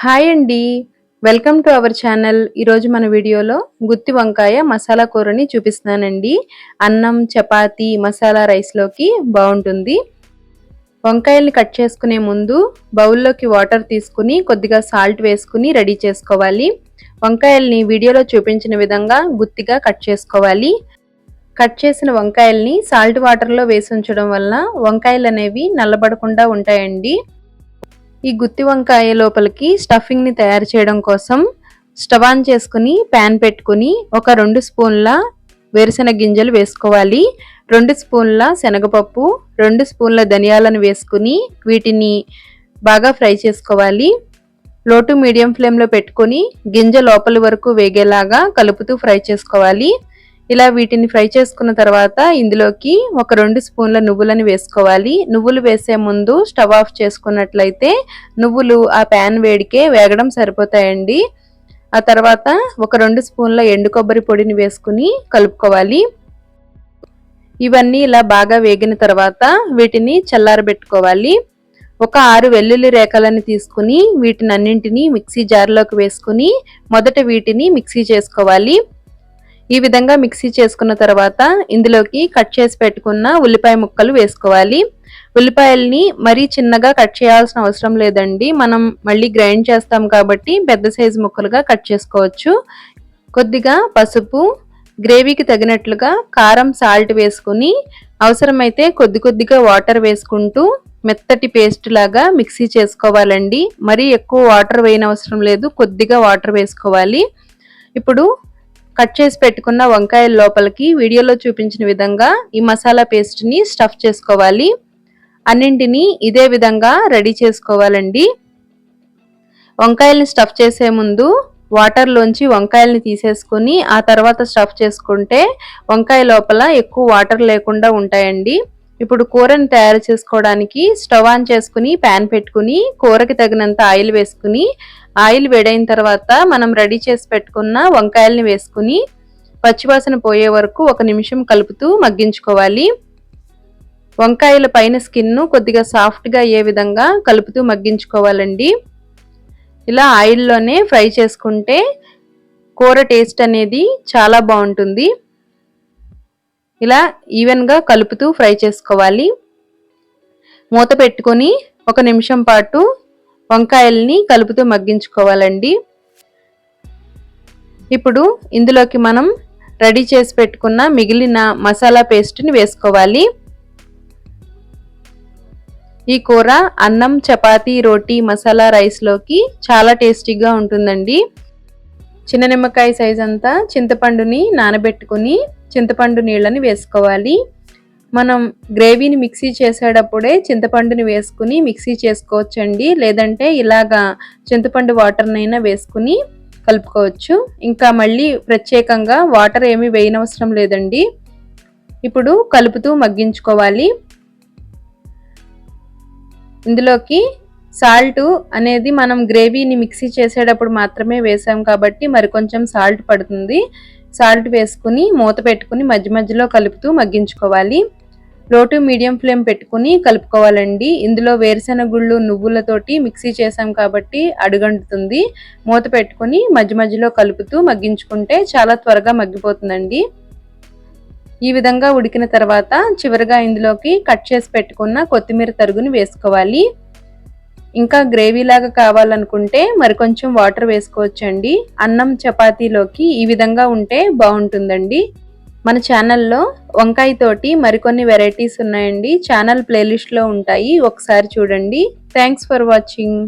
Hi అండి. Welcome to our channel. ఈరోజు మన వీడియోలో గుత్తి వంకాయ మసాలా కూరని చూపిస్తున్నానండి. అన్నం చపాతి మసాలా రైస్లోకి బాగుంటుంది. వంకాయల్ని కట్ చేసుకునే ముందు బౌల్లోకి వాటర్ తీసుకుని కొద్దిగా సాల్ట్ వేసుకుని రెడీ చేసుకోవాలి. వంకాయల్ని వీడియోలో చూపించిన విధంగా గుత్తిగా కట్ చేసుకోవాలి. కట్ చేసిన వంకాయల్ని సాల్ట్ వాటర్లో వేసి ఉంచడం వల్ల వంకాయలు అనేవి నల్లబడకుండా ఉంటాయండి. ఈ గుత్తి వంకాయ లోపలికి స్టఫింగ్ని తయారు చేయడం కోసం స్టవ్ ఆన్ చేసుకుని ప్యాన్ పెట్టుకుని ఒక రెండు స్పూన్ల వేరుశెనగ గింజలు వేసుకోవాలి. రెండు స్పూన్ల శనగపప్పు రెండు స్పూన్ల ధనియాలను వేసుకుని వీటిని బాగా ఫ్రై చేసుకోవాలి. లో టు మీడియం ఫ్లేమ్లో పెట్టుకొని గింజ లోపలి వరకు వేగేలాగా కలుపుతూ ఫ్రై చేసుకోవాలి. ఇలా వీటిని ఫ్రై చేసుకున్న తర్వాత ఇందులోకి ఒక రెండు స్పూన్ల నువ్వులని వేసుకోవాలి. నువ్వులు వేసే ముందు స్టవ్ ఆఫ్ చేసుకున్నట్లయితే నువ్వులు ఆ ప్యాన్ వేడికే వేగడం సరిపోతాయండి. ఆ తర్వాత ఒక రెండు స్పూన్ల ఎండు కొబ్బరి పొడిని వేసుకుని కలుపుకోవాలి. ఇవన్నీ ఇలా బాగా వేగిన తర్వాత వీటిని చల్లారబెట్టుకోవాలి. ఒక ఆరు వెల్లుల్లి రేఖలని తీసుకుని వీటిని అన్నింటినీ మిక్సీ జార్లోకి వేసుకుని మొదట వీటిని మిక్సీ చేసుకోవాలి. ఈ విధంగా మిక్సీ చేసుకున్న తర్వాత ఇందులోకి కట్ చేసి పెట్టుకున్న ఉల్లిపాయ ముక్కలు వేసుకోవాలి. ఉల్లిపాయల్ని మరీ చిన్నగా కట్ చేయాల్సిన అవసరం లేదండి. మనం మళ్ళీ గ్రైండ్ చేస్తాం కాబట్టి పెద్ద సైజు ముక్కలుగా కట్ చేసుకోవచ్చు. కొద్దిగా పసుపు గ్రేవీకి తగినట్లుగా కారం సాల్ట్ వేసుకుని అవసరమైతే కొద్ది కొద్దిగా వాటర్ వేసుకుంటూ మెత్తటి పేస్ట్ లాగా మిక్సీ చేసుకోవాలండి. మరీ ఎక్కువ వాటర్ వేయనవసరం లేదు. కొద్దిగా వాటర్ వేసుకోవాలి. ఇప్పుడు కట్ చేసి పెట్టుకున్న వంకాయల లోపలికి వీడియోలో చూపించిన విధంగా ఈ మసాలా పేస్ట్ని స్టఫ్ చేసుకోవాలి. అన్నింటినీ ఇదే విధంగా రెడీ చేసుకోవాలండి. వంకాయల్ని స్టఫ్ చేసే ముందు వాటర్లోంచి వంకాయల్ని తీసేసుకుని ఆ తర్వాత స్టఫ్ చేసుకుంటే వంకాయ లోపల ఎక్కువ వాటర్ లేకుండా ఉంటాయండి. ఇప్పుడు కూరని తయారు చేసుకోవడానికి స్టవ్ ఆన్ చేసుకుని ప్యాన్ పెట్టుకుని కూరకి తగినంత ఆయిల్ వేసుకుని ఆయిల్ వేడైన తర్వాత మనం రెడీ చేసి పెట్టుకున్న వంకాయల్ని వేసుకుని పచ్చివాసన పోయే వరకు ఒక నిమిషం కలుపుతూ మగ్గించుకోవాలి. వంకాయల పైన స్కిన్ను కొద్దిగా సాఫ్ట్గా అయ్యే విధంగా కలుపుతూ మగ్గించుకోవాలండి. ఇలా ఆయిల్లోనే ఫ్రై చేసుకుంటే కూర టేస్ట్ అనేది చాలా బాగుంటుంది. ఇలా ఈవెన్గా కలుపుతూ ఫ్రై చేసుకోవాలి. మూత పెట్టుకొని ఒక నిమిషం పాటు వంకాయల్ని కలుపుతూ మగ్గించుకోవాలండి. ఇప్పుడు ఇందులోకి మనం రెడీ చేసి పెట్టుకున్న మిగిలిన మసాలా పేస్ట్ని వేసుకోవాలి. ఈ కూర అన్నం చపాతి రోటీ మసాలా రైస్లోకి చాలా టేస్టీగా ఉంటుందండి. చిన్న నిమ్మకాయ సైజ్ అంతా చింతపండుని నానబెట్టుకుని చింతపండు నీళ్ళని వేసుకోవాలి. మనం గ్రేవీని మిక్సీ చేసేటప్పుడే చింతపండుని వేసుకుని మిక్సీ చేసుకోవచ్చండి. లేదంటే ఇలాగా చింతపండు వాటర్నైనా వేసుకుని కలుపుకోవచ్చు. ఇంకా మళ్ళీ ప్రత్యేకంగా వాటర్ ఏమీ వేయనవసరం లేదండి. ఇప్పుడు కలుపుతూ మగ్గించుకోవాలి. ఇందులోకి సాల్ట్ అనేది మనం గ్రేవీని మిక్సీ చేసేటప్పుడు మాత్రమే వేసాం కాబట్టి మరి కొంచెం సాల్ట్ పడుతుంది. సాల్ట్ వేసుకుని మూత పెట్టుకుని మధ్య మధ్యలో కలుపుతూ మగ్గించుకోవాలి. లో టు మీడియం ఫ్లేమ్ పెట్టుకుని కలుపుకోవాలండి. ఇందులో వేరుశెనగ గుళ్ళు నువ్వులతోటి మిక్సీ చేసాం కాబట్టి అడుగంటుతుంది. మూత పెట్టుకుని మధ్య మధ్యలో కలుపుతూ మగ్గించుకుంటే చాలా త్వరగా మగ్గిపోతుందండి. ఈ విధంగా ఉడికిన తర్వాత చివరిగా ఇందులోకి కట్ చేసి పెట్టుకున్న కొత్తిమీర తరుగుని వేసుకోవాలి. ఇంకా గ్రేవీ లాగా కావాలనుకుంటే మరి కొంచెం వాటర్ వేసుకోవచ్చండి. అన్నం చపాతీలోకి ఈ విధంగా ఉంటే బాగుంటుందండి. మన ఛానల్లో వంకాయ తోటి మరికొన్ని వెరైటీస్ ఉన్నాయండి. ఛానల్ ప్లేలిస్ట్లో ఉంటాయి. ఒకసారి చూడండి. Thanks for watching